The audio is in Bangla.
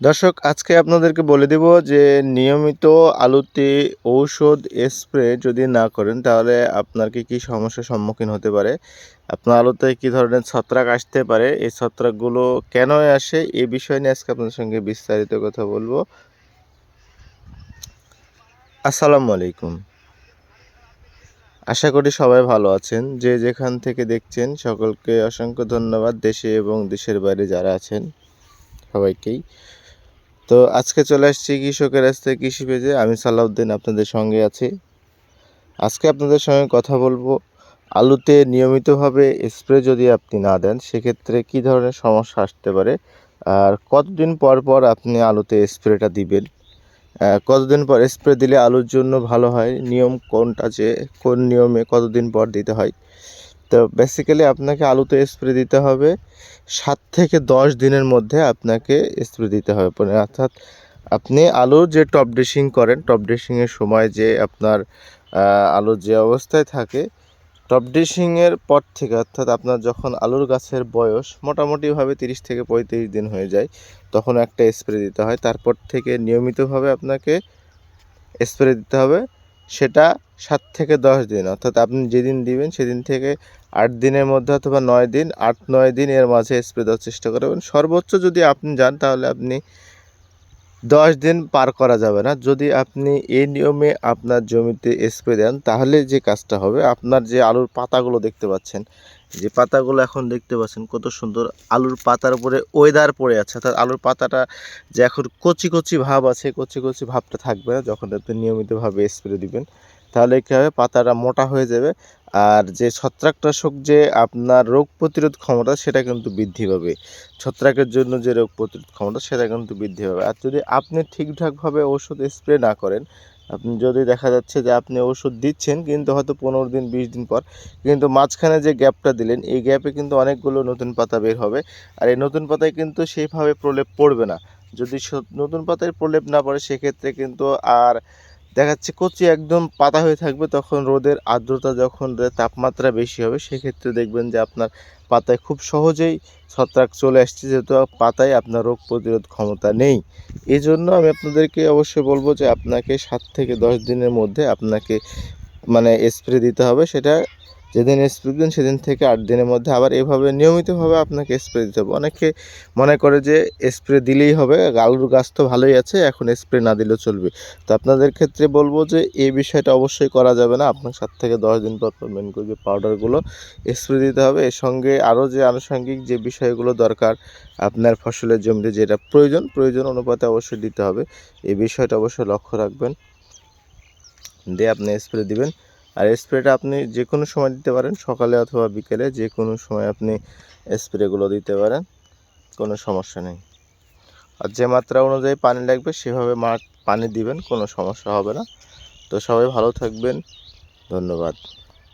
দর্শক, আজকে আপনাদেরকে বলে দেব যে নিয়মিত আলুতে ঔষধ স্প্রে যদি না করেন, তাহলে আপনার কি কী সমস্যার সম্মুখীন হতে পারে? আপনার আলুতে কী ধরনের ছত্রাক আসতে পারে? এই ছত্রাকগুলো কেন আসে? এই বিষয় নিয়ে আজকে আপনাদের সঙ্গে বিস্তারিত কথা বলব। আসসালামু আলাইকুম। আশা করি সবাই ভালো আছেন। যে যেখান থেকে দেখছেন, সকলকে অসংখ্য ধন্যবাদ। দেশে এবং দেশের বাইরে যারা আছেন, সবাইকেই। তো আজকে চলে আসছি কৃষকের রাস্তায় কৃষি পেজে। আমি সালাউদ্দিন আপনাদের সঙ্গে আছি। আজকে আপনাদের সঙ্গে কথা বলব আলুতে নিয়মিতভাবে স্প্রে যদি আপনি না দেন, সেক্ষেত্রে কি ধরনের সমস্যা আসতে পারে? আর কতদিন পর পর আপনি আলুতে স্প্রেটা দিবেন? কতদিন পর স্প্রে দিলে আলুর জন্য ভালো হয়? নিয়ম কোনটা যে, কোন নিয়মে কতদিন পর দিতে হয়? তো বেসিক্যালি আপনাকে আলুতে স্প্রে দিতে হবে। সাত থেকে দশ দিনের মধ্যে আপনাকে স্প্রে দিতে হবে। অর্থাৎ আপনি আলুর যে টপ ড্রেসিং করেন টপ ড্রেসিংয়ের সময় যে আপনার আলুর যে অবস্থায় থাকে টপ ড্রেসিংয়ের পর থেকে অর্থাৎ আপনার যখন আলুর গাছের বয়স মোটামুটিভাবে তিরিশ থেকে পঁয়ত্রিশ দিন হয়ে যায়, তখন একটা স্প্রে দিতে হয়। তারপর থেকে নিয়মিতভাবে আপনাকে স্প্রে দিতে হবে। সেটা সাত থেকে দশ দিন, অর্থাৎ আপনি যেদিন দিবেন সেদিন থেকে আট দিনের মধ্যে অথবা নয় দিন, আট নয় দিন এর মাঝে স্প্রে দেওয়ার চেষ্টা করবেন। সর্বোচ্চ যদি আপনি যান তাহলে আপনি দশ দিন পার করা যাবে না। যদি আপনি এই নিয়মে আপনার জমিতে স্প্রে দেন তাহলে যে কাজটা হবে, আপনার যে আলুর পাতাগুলো দেখতে পাচ্ছেন যে পাতাগুলো এখন দেখতে পাচ্ছেন কত সুন্দর আলুর পাতার উপরে ওয়েদার পড়ে আছে। অর্থাৎ আলুর পাতাটা যে এখন কচি কচি ভাব আছে, কচি কচি ভাবটা থাকবে না যখন আপনি নিয়মিতভাবে স্প্রে দিবেন। তাহলে কী হবে পাতাটা মোটা হয়ে যাবে? আর যে ছত্রাকনাশক যে আপনার রোগ প্রতিরোধ ক্ষমতা, সেটা কিন্তু বৃদ্ধি পাবে। ছত্রাকের জন্য যে রোগ প্রতিরোধ ক্ষমতা, সেটা কিন্তু বৃদ্ধি পাবে। আর যদি আপনি ঠিকঠাকভাবে ওষুধ স্প্রে না করেন, আপনি যদি দেখা যাচ্ছে যে আপনি ওষুধ দিচ্ছেন, কিন্তু হয়তো পনেরো দিন, বিশ দিন পর, কিন্তু মাঝখানে যে গ্যাপটা দিলেন, এই গ্যাপে কিন্তু অনেকগুলো নতুন পাতা বের হবে। আর এই নতুন পাতায় কিন্তু সেইভাবে প্রলেপ পড়বে না। যদি নতুন পাতায় প্রলেপ না পড়ে, সেক্ষেত্রে কিন্তু আর দেখাচ্ছে কচি একদম পাতা হয়ে থাকবে, তখন রোদের আর্দ্রতা যখন তাপমাত্রা বেশি হবে, সেক্ষেত্রে দেখবেন যে আপনার পাতায় খুব সহজেই ছত্রাক চলে আসছে, যেহেতু পাতায় আপনার রোগ প্রতিরোধ ক্ষমতা নেই। এই জন্য আমি আপনাদেরকে অবশ্যই বলব যে আপনাকে সাত থেকে দশ দিনের মধ্যে আপনাকে মানে স্প্রে দিতে হবে, সেটা যেদিন স্প্রে দিন সেদিন থেকে আট দিনের মধ্যে আবার এভাবে নিয়মিতভাবে আপনাকে স্প্রে দিতে হবে। অনেকে মনে করে যে স্প্রে দিলেই হবে আলুর গাছ তো ভালোই আছে, এখন স্প্রে না দিলেও চলবে। তো আপনাদের ক্ষেত্রে বলব যে এই বিষয়টা অবশ্যই করা যাবে না। আপনার সাত থেকে দশ দিন পর পর মেন করে যে পাউডারগুলো স্প্রে দিতে হবে। এর সঙ্গে আরও যে আনুষঙ্গিক যে বিষয়গুলো দরকার, আপনার ফসলের জমিতে যেটা প্রয়োজন প্রয়োজন অনুপাতে অবশ্যই দিতে হবে। এই বিষয়টা অবশ্যই লক্ষ্য রাখবেন। দিয়ে আপনি স্প্রে দিবেন। আর স্প্রেটা আপনি যে কোনো সময় দিতে পারেন, সকালে অথবা বিকেলে যে কোনো সময় আপনি স্প্রেগুলো দিতে পারেন, কোনো সমস্যা নেই। আর যে মাত্রা অনুযায়ী পানি লাগবে, সেভাবে মাঠ পানি দিবেন, কোনো সমস্যা হবে না। তো সবাই ভালো থাকবেন, ধন্যবাদ।